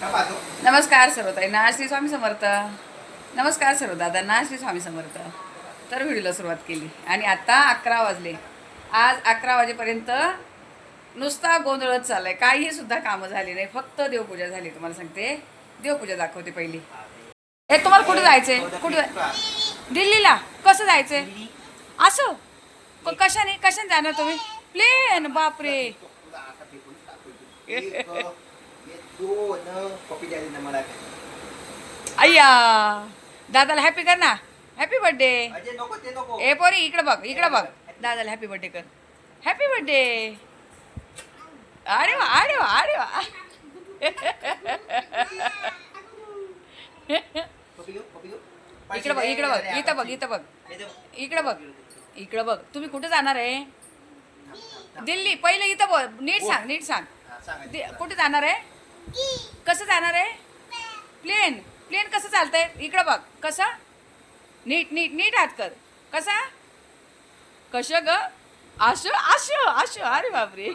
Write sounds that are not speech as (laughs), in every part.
नमस्कार सर्वताईंना श्री स्वामी समर्थ. नमस्कार सर्व दादांना श्री स्वामी समर्थ. तर व्हिडिओला सुरुवात केली. आणि आता अकरा वाजले. आज अकरा वाजेपर्यंत नुसता गोंधळच चाललाय. काही सुद्धा कामं झाली नाही. फक्त देवपूजा झाली तुम्हाला सांगते. देवपूजा दाखवते पहिली. हे तुम्हाला कुठे जायचंय? कुठे? जाय- दिल्लीला. कसं जायचंय? असं. क- कशाने? कशाने जाणार तुम्ही? प्लेन बापरे. अय्या दादाला हॅपी कर ना. हॅपी बर्थडे ए पोरी इकडे बघ इकडे बघ. दादाला हॅपी बर्थडे कर. हॅपी बर्थडे अरे वा अरे वा अरे वा. इकडे बघ इकडे बघ इथं बघ इथं बघ. इकडे बघ इकडे बघ. तुम्ही कुठे जाणार आहे? दिल्ली पहिले इथं बोल नीट सांग नीट सांग. कुठे जाणार आहे? कसं जाणार आहे? प्लेन प्लेन कसं चालतंय? इकडं बघ. कसं? नीट नीट नीट हात कर. कसा? कसं ग? आश आश आश. अरे बापरे.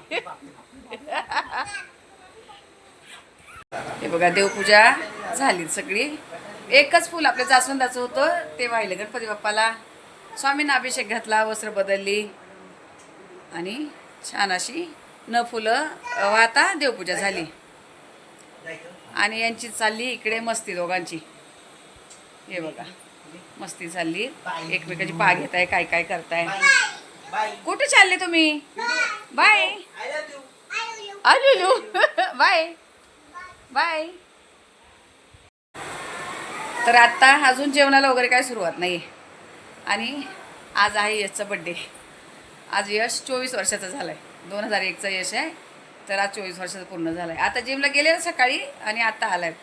हे बघा देवपूजा झाली सगळी. एकच फूल आपल्या जास्वंदाचं होतं. ते वाहिलं गणपती बाप्पाला. स्वामींना अभिषेक घातला वस्त्र बदलली. आणि छान अशी न फुलं. वाहता देवपूजा झाली. आणि यांची चालली इकडे मस्ती दोघांची. हे बघा. मस्ती चालली. एकमेकाची पा घेताय काय काय करताय. कुठे चालले तुम्ही? बाय. आय आलू. (laughs) बाय. बाय. तर आत्ता अजून जेवणाला वगैरे काय सुरुवात नाही आणि आज आहे यशचा बड्डे आज यश चोवीस वर्षाचा झाला आहे दोन हजार एकचा यश आहे. तर आज चोवीस वर्षाचा पूर्ण झाला आहे आता जिमला गेले ना सकाळी आणि आता आला आहे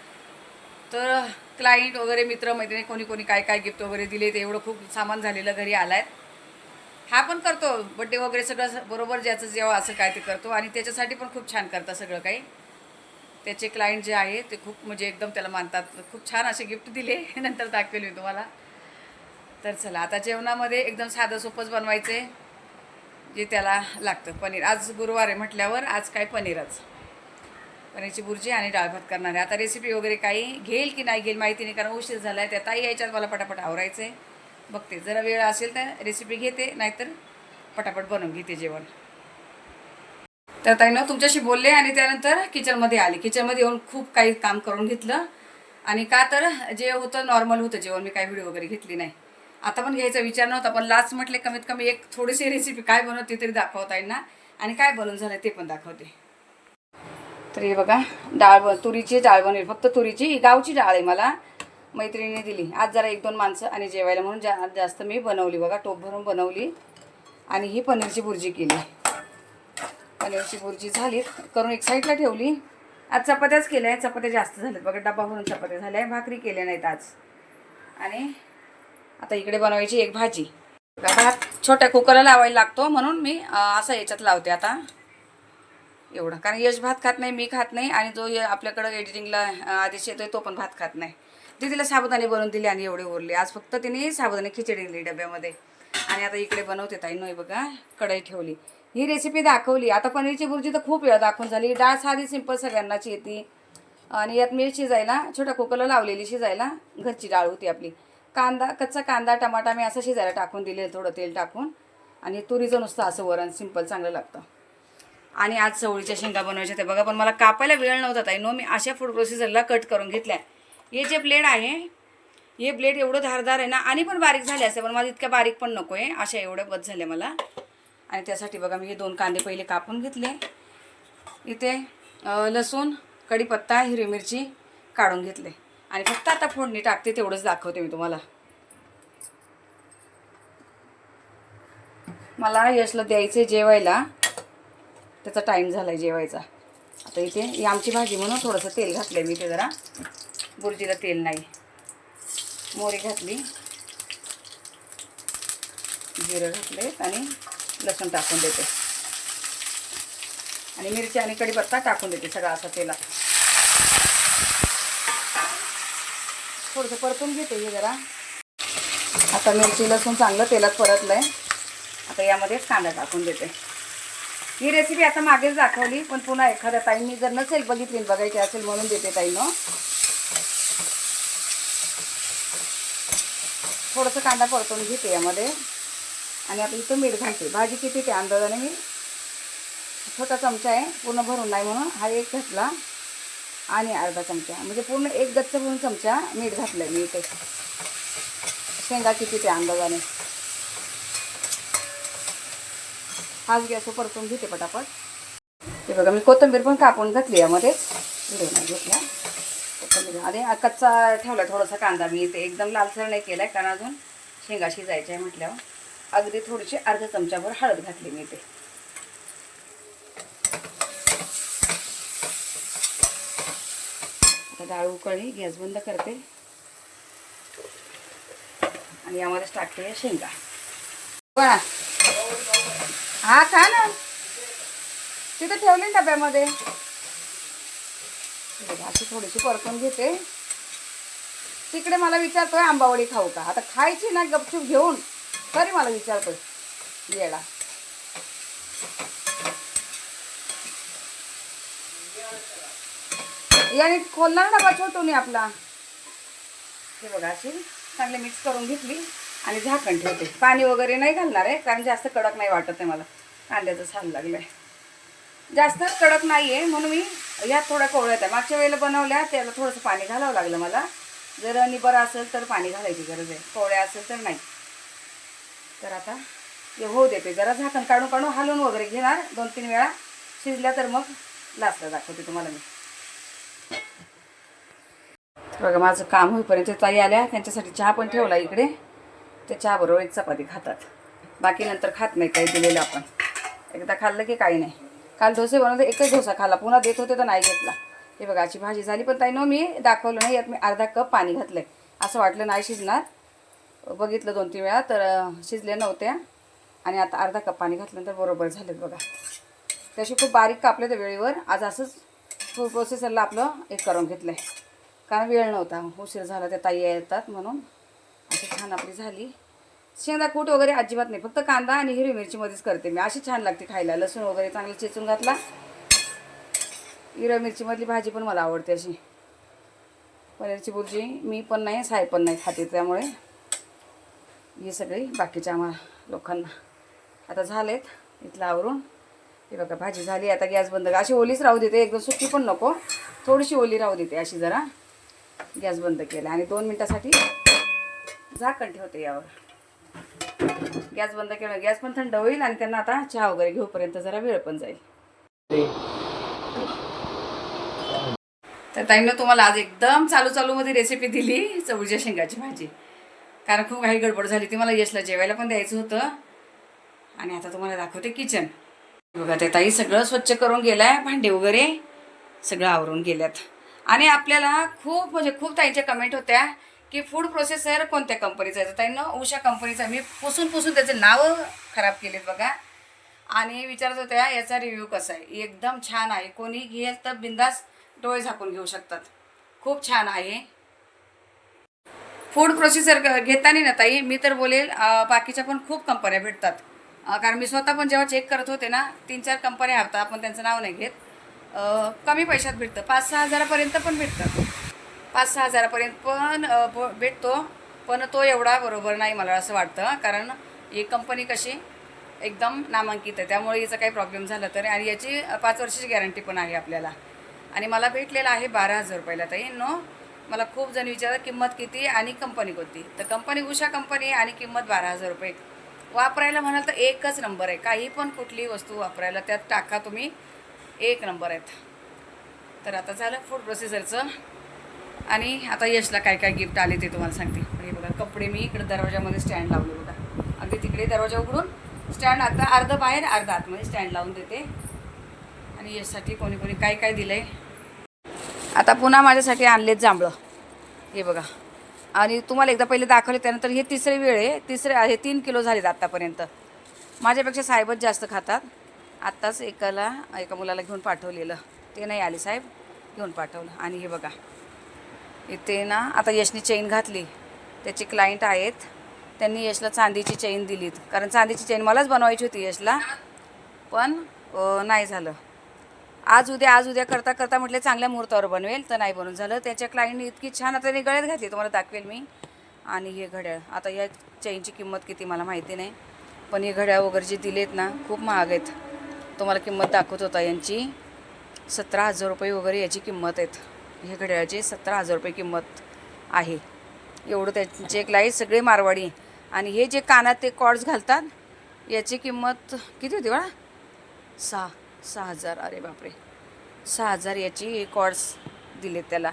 तर क्लायंट वगैरे मित्र मैत्रिणी कोणी कोणी काय काय गिफ्ट वगैरे दिले ते एवढं खूप सामान झालेलं घरी आला आहे हा पण करतो. बड्डे वगैरे सगळं बरोबर ज्याचं जेव्हा असं काय ते करतो. आणि त्याच्यासाठी पण खूप छान करतात सगळं काही. त्याचे क्लायंट जे आहे ते खूप म्हणजे एकदम त्याला मानतात. खूप छान असे गिफ्ट दिले. (laughs) नंतर दाखवेल मी तुम्हाला. तर चला आता जेवणामध्ये एकदम साधं सोपंच बनवायचे जे त्याला लागतं. पनीर. आज गुरुवार आहे म्हटल्यावर आज काय पनीरच? पनीरची बुर्जी आणि डाळ भात करणार आहे. आता रेसिपी वगैरे काही घेईल की नाही घेईल माहिती नाही कारण उशीर झाला आहे त्या ताई यायच्यात मला पटापट आवरायचं आहे बघते. जरा वेळ असेल तर रेसिपी घेते नाहीतर पटापट बनवून घेते जेवण. तर ताईनं तुमच्याशी बोलले आणि त्यानंतर किचनमध्ये आले. किचनमध्ये येऊन खूप काही काम करून घेतलं. आणि का तर जे होतं नॉर्मल होतं जेवण. मी काही व्हिडिओ वगैरे घेतली नाही. आता पण घ्यायचा विचार नव्हता पण लास्ट म्हटले कमीत कमी एक थोडीशी रेसिपी काय बनवते तरी दाखवता येईल ना. आणि काय बनवून झालं ते पण दाखवते. तर हे बघा डाळ बन तुरीची डाळ बनवेल फक्त तुरीची ही गावची डाळ आहे मला. मैत्रिणीने दिली. आज जरा एक दोन माणसं आणि जेवायला म्हणून जा जास्त मी बनवली बघा टोप भरून बनवली. आणि ही पनीरची भुर्जी केली. पनीरची भुर्जी झाली. करून एक साईडला ठेवली. आज चपात्याच केल्या आहेत. चपात्या जास्त झाल्यात बघा डबा भरून चपात्या झाल्या भाकरी केल्या नाहीत आज. आणि आता इकडे बनवायची एक भाजी. भात छोट्या कुकरला लावायला लागतो म्हणून मी असं याच्यात लावते आता. एवढं. कारण यश भात खात नाही मी खात नाही आणि जो आपल्याकडं एडिटिंगला आदेश येतोय तो पण भात खात नाही. दीदीला साबुदाणे बनवून दिले आणि एवढे उरले. आज फक्त तिने साबुदाणे खिचडी दिली डब्यामध्ये. आणि आता इकडे बनवते ताई. नाही बघा कढई ठेवली. ही रेसिपी दाखवली. आता पनीरची भुर्जी तर खूप वेळा दाखवून झाली. डाळ साधी सिंपल सगळ्यांनाच येते. आणि यात मी शिजायला छोट्या कुकरला लावलेली शिजायला घरची डाळ होती आपली. कांदा कच्चा कांदा टमाटा मी असं शिजायला टाकून दिले थोडं तेल टाकून. आणि तुरीचं नुसतं असं वरण सिंपल चांगलं लागतं. आणि आज चवळीच्या शेंगा बनवायच्या ते बघा पण मला कापायला वेळ नव्हता ताई. नो मी अशा फूड प्रोसेसरला कट करून घेतल्या. हे जे ब्लेड आहे हे ब्लेड एवढं धारदार आहे ना आणि पण बारीक झाले असते पण मला इतक्या बारीक पण नको आहे अशा एवढ्या बद झाल्या मला. आणि त्यासाठी बघा मी हे दोन कांदे पहिले कापून घेतले. इथे लसूण कढीपत्ता हिरवी मिरची काढून घेतले. आणि फक्त आता फोडणी टाकते तेवढंच दाखवते मी तुम्हाला. मला यशला द्यायचं जेवायला. त्याचा टाईम झाला आहे जेवायचा. आता इथे ही आमची भाजी म्हणून थोडंसं तेल घातलं आहे मी ते जरा. बुर्जीला तेल नाही. मोरी घातली. जिरं घातले आणि लसूण टाकून देते. आणि मिरची आणि कढीपत्ता टाकून देते सगळा असा तेलात. थोडंसं परतून घेते हे जरा. आता मिरची लसूण चांगलं तेलात परतलं आहे आता यामध्ये कांदा टाकून देते. ही रेसिपी आता मागेच दाखवली पण पुन्हा एखाद्या ताईंनी जर नसेल बघितली बघायची असेल म्हणून देते ताईनं. थोडंसं कांदा परतून घेते यामध्ये. आणि आता इथं मीठ घालते. भाजी किती ते अंदाजाने? मी छोटा चमचा आहे पूर्ण भरून नाही म्हणून. हा एक घातला. आणि अर्धा चमचा. म्हणजे पूर्ण एक गच्च भरून चमचा मीठ घातलं आहे मी इथे शेंगा किती ते अंदाजाने हाच गॅस परतून घेते पटापट. ते बघा मी कोथिंबीर पण कापून घातली यामध्ये. घेतल्या कोथंबीर घेतला. आणि कच्चा ठेवला थोडासा कांदा. मी इथे एकदम लालसर नाही केला आहे कारण अजून शेंगा शिजायच्या आहे म्हटल्यावर. अगदी थोडीशी अर्धा चमच्याभर हळद घातली मी इथे. आता डाळ उकळली गॅस बंद करते. आणि यामध्येच टाकते शेंगा. बघा. हा खा ना. तिथं ठेवली डब्यामध्ये. अशी थोडीशी परतून घेते. तिकडे मला विचारतोय आंबावडी खाऊ का? आता खायची ना गपचूप घेऊन. तरी मला विचारतोय येडा. याने खोलला ना डबा छोटून आपला. हे बघा अशी चांगले मिक्स करून घेतली आणि झाकण ठेवते. पाणी वगैरे नाही घालणार आहे कारण जास्त कडक नाही वाटत आहे मला. कांद्याचं छान लागलं आहे जास्त कडक नाही आहे म्हणून मी यात थोड्या कोवळ्यात आहे मागच्या वेळेला बनवल्या त्याला थोडंसं पाणी घालावं लागलं मला. जर निबरा असेल तर पाणी घालायची गरज आहे. कोवळ्या असेल तर नाही. तर आता हे होऊ देते जरा झाकण काढून काढून हलवून वगैरे घेणार. दोन तीन वेळा शिजल्या तर मग लास्टला दाखवते तुम्हाला मी. बघा माझं काम होईपर्यंत ताई आल्या त्यांच्यासाठी चहा पण ठेवला इकडे. ते चहाबरोबर एक चपाती खातात. बाकी नंतर खात नाही काही दिलेलं आपण. एकदा खाल्लं की काही नाही. काल डोसे बनवले एकच डोसा खाल्ला. पुन्हा देत होते तर नाही घेतला. हे बघा अशी भाजी झाली पण ताई मी दाखवलं नाही यात मी अर्धा कप पाणी घातलं असं वाटलं नाही शिजणार. बघितलं दोन तीन वेळा तर शिजले नव्हत्या. आणि आता अर्धा कप पाणी घातल्यानंतर बरोबर झालेत बघा. त्याशी खूप बारीक कापले तर वेळेवर. आज असंच फूड प्रोसेसरला आपलं एक करून घेतलं आहे कारण वेळ नव्हता. उशीर झाला त्या ताई येतात म्हणून. अशी छान आपली झाली. शेंगा कूट वगैरे अजिबात नाही. फक्त कांदा आणि हिरवी मिरचीमध्येच करते मी. अशी छान लागते खायला. लसूण वगैरे चांगलं चेचून घातला. हिरव्या मिरचीमधली भाजी पण मला आवडते अशी. पनीरची बुर्जी मी पण नाही साय पण नाही खाते त्यामुळे ही सगळी बाकीच्या आम्हाला लोकांना. आता झालेत इथलं आवरून. हे बघा भाजी झाली. आता गॅस बंद. अशी ओलीच राहू देते. एकदम सुकी पण नको. थोडीशी ओली राहू देते अशी जरा. गॅस बंद केला आणि दोन मिनटासाठी झाकण ठेवते यावर. गॅस बंद केला गॅस पण थंड होईल आणि त्यांना आता चहा वगैरे घेऊपर्यंत जरा वेळ पण जाईल. तर ताईनं तुम्हाला आज एकदम चालू चालूमध्ये रेसिपी दिली चवळीच्या शेंगाची भाजी. कारण खूप काही गडबड झाली ती मला यशला जेवायला पण द्यायचं होतं. आणि आता तुम्हाला दाखवते किचन बघा ते ताई सगळं स्वच्छ करून गेलाय भांडे वगैरे सगळं आवरून गेल्यात. आणि आपल्याला खूप म्हणजे खूप ताईंच्या कमेंट होत्या की फूड प्रोसेसर कोणत्या कंपनीचा आहे? तर उषा कंपनीचा मी पुसून पुसून त्याचे नावं खराब केलेत बघा. आणि विचारत होत्या याचा रिव्ह्यू कसा आहे? एकदम छान आहे. कोणी घेल तर बिंदास डोळे झाकून घेऊ शकतात. खूप छान आहे. फूड प्रोसेसर घेताना ना ताई मी तर बोलेल बाकीच्या पण खूप कंपन्या भेटतात. कारण मी स्वतः पण जेव्हा चेक करत होते ना तीन चार कंपन्या होता आपण त्यांचं नाव नाही घेत. कमी पैशात भेटतं. पाच सहा हजारापर्यंत पण भेटतं. पाच सहा हजारापर्यंत पण भेटतो. पण तो एवढा बरोबर नाही मला असं वाटतं. कारण ही कंपनी कशी एकदम नामांकित आहे. त्यामुळे याचा काही प्रॉब्लेम झाला तर आणि याची पाच वर्षाची गॅरंटी पण आहे आपल्याला. आणि मला भेटलेला आहे बारा हजार रुपयाला. ताई नो मला खूप जण विचारतात किंमत किती आणि कंपनी कोणती? तर कंपनी उषा कंपनी आणि किंमत बारा हजार रुपये. वापरायला म्हणाल तर एकच नंबर आहे. काही पण कुठलीही वस्तू वापरायला त्यात टाका तुम्ही. एक नंबर आहेत. तर आता झालं फूड प्रोसेसरचं आणि आता यशला काय काय गिफ्ट आले ते तुम्हाला सांगते. म्हणजे हे बघा कपडे मी इकडे दरवाजामध्ये स्टँड लावले बघा. अगदी तिकडे दरवाजा उघडून स्टँड आता अर्ध बाहेर अर्ध आतमध्ये स्टँड लावून देते. आणि यशसाठी कोणी कोणी काय काय दिलं आहे आता पुन्हा माझ्यासाठी आणलेत जांभळं. हे बघा. आणि तुम्हाला एकदा पहिले दाखवले त्यानंतर हे तिसरी वेळ आहे. तिसरे हे तीन किलो झालेत आत्तापर्यंत माझ्यापेक्षा साहेबच जास्त खातात. आत्ताच एकाला एका मुलाला घेऊन पाठवलेलं. ते नाही आले साहेब घेऊन पाठवलं. आणि हे बघा इथे ना आता यशनी चेन घातली. त्याचे क्लायंट आहेत. त्यांनी यशला चांदीची चेन दिलीत. कारण चांदीची चेन मलाच बनवायची होती यशला. पण नाही झालं. आज उद्या आज उद्या करता करता म्हटलं चांगल्या मुहूर्तावर बनवेल. तर नाही बनवून झालं. त्याच्या क्लायंटने इतकी छान आता त्यांनी गळ्यात घातली. तुम्हाला दाखवेल मी. आणि हे घड्याळ. आता या चेनची किंमत किती मला माहिती नाही. पण हे घड्याळ वगैरे जे दिलेत ना खूप महाग आहेत. तुम्हाला किंमत दाखवत होता यांची. सतरा हजार रुपये वगैरे याची किंमत आहेत. हे घड्याळाची सतरा हजार रुपये किंमत आहे. एवढं त्यांचे एक लाइट सगळे मारवाडी. आणि हे जे कानात ते कॉर्ड्स घालतात याची किंमत किती होती बळा सहा सहा हजार. अरे बापरे. सहा हजार याची कॉर्ड्स दिलेत त्याला.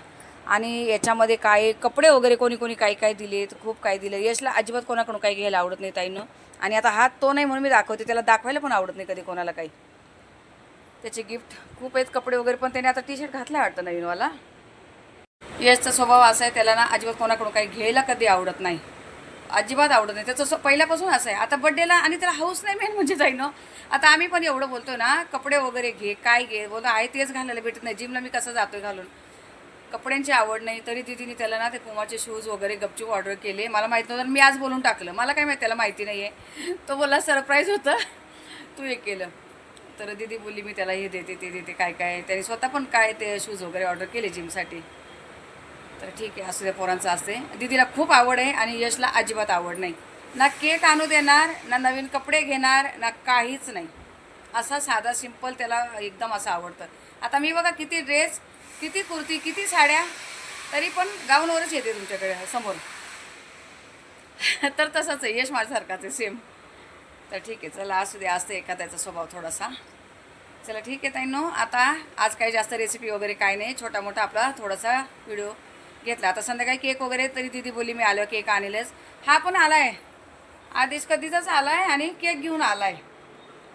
आणि याच्यामध्ये काय कपडे वगैरे कोणी कोणी काही काय दिलेत खूप काय दिलं यशला अजिबात कोणाकडून काही घ्यायला आवडत नाही ताईनं. आणि आता हात तो नाही म्हणून मी दाखवते त्याला दाखवायला पण आवडत नाही कधी कोणाला काही. त्याचे गिफ्ट खूप आहेत कपडे वगैरे पण त्याने आता टी शर्ट घातला वाटतं नवीनवाला. यशचा स्वभाव असा आहे त्याला ना अजिबात कोणाकडून काही घ्यायला कधी आवडत नाही. अजिबात आवडत नाही. त्याचं पहिल्यापासून असं आहे. आता बड्डेला आणि त्याला हाऊस नाही मेन म्हणजे जाईन आता आम्ही पण एवढं बोलतो ना कपडे वगैरे घे काय घे. बोलतो आहे तेच घालायला भेटत नाही. जिमला मी कसं जातोय घालून? कपड्यांची आवड नाही. तरी तिने त्याला ना ते पुमाचे शूज वगैरे गपचूप ऑर्डर केले. मला माहीत नव्हतं मी आज बोलून टाकलं. मला काय माहिती त्याला माहिती नाही आहे तो बोलला सरप्राईज होतं. तू हे केलं. तर दीदी बोलली मी त्याला हे देते ते देते काय काय? त्याने स्वतः पण काय ते शूज वगैरे ऑर्डर केले जिमसाठी तर ठीक आहे असू द्या पोरांचं असते. दीदीला खूप आवड आहे आणि यशला अजिबात आवड नाही. ना केक आणू देणार ना नवीन कपडे घेणार ना काहीच नाही. असा साधा सिंपल त्याला एकदम असं आवडतं. आता मी बघा किती ड्रेस किती कुर्ती किती साड्या तरी पण गाऊनवरच येते तुमच्याकडे समोर. (laughs) तर तसंच आहे यश माझ्यासारखाच आहे सेम तर ठीक आहे चला असू दे असते एखाद्याचा स्वभाव थोडासा. चला ठीक आहे ताईनो आता आज काही जास्त रेसिपी वगैरे काय नाही छोटा मोठा आपला थोडासा व्हिडिओ घेतला. आता संध्याकाळी केक वगैरे तरी दिदी बोलली मी आलो केक आणलेच. हा पण आला आहे आधीच कधीचाच आला आहे आणि केक घेऊन आला आहे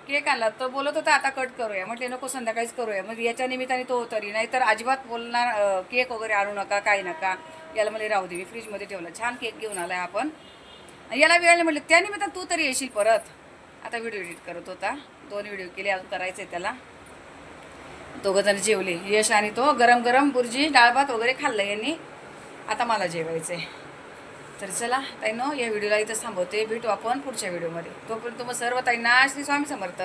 केक आणला. तो बोलत होता आता कट करूया. म्हटले नको संध्याकाळीच करूया. मग याच्या निमित्ताने तो तरी. नाही तर अजिबात बोलणार केक वगैरे आणू नका काही नका. याला मला राहू दे मी फ्रीजमध्ये ठेवला. छान केक घेऊन आला आहे आपण याला वेळ नाही म्हटलं त्या निमित्तानं तू तरी येशील परत. आता व्हिडिओ एडिट करत होता. दोन व्हिडिओ केले अजून करायचे त्याला. दोघं जण जेवले. यश आणि तो गरम गरम बुर्जी डाळ भात वगैरे खाल्लं यांनी. आता मला जेवायचं आहे तर चला ताईनो या व्हिडिओला इथं थांबवते. भेटू आपण पुढच्या व्हिडिओमध्ये तोपर्यंत मग सर्व ताईंना श्री स्वामी समर्थ.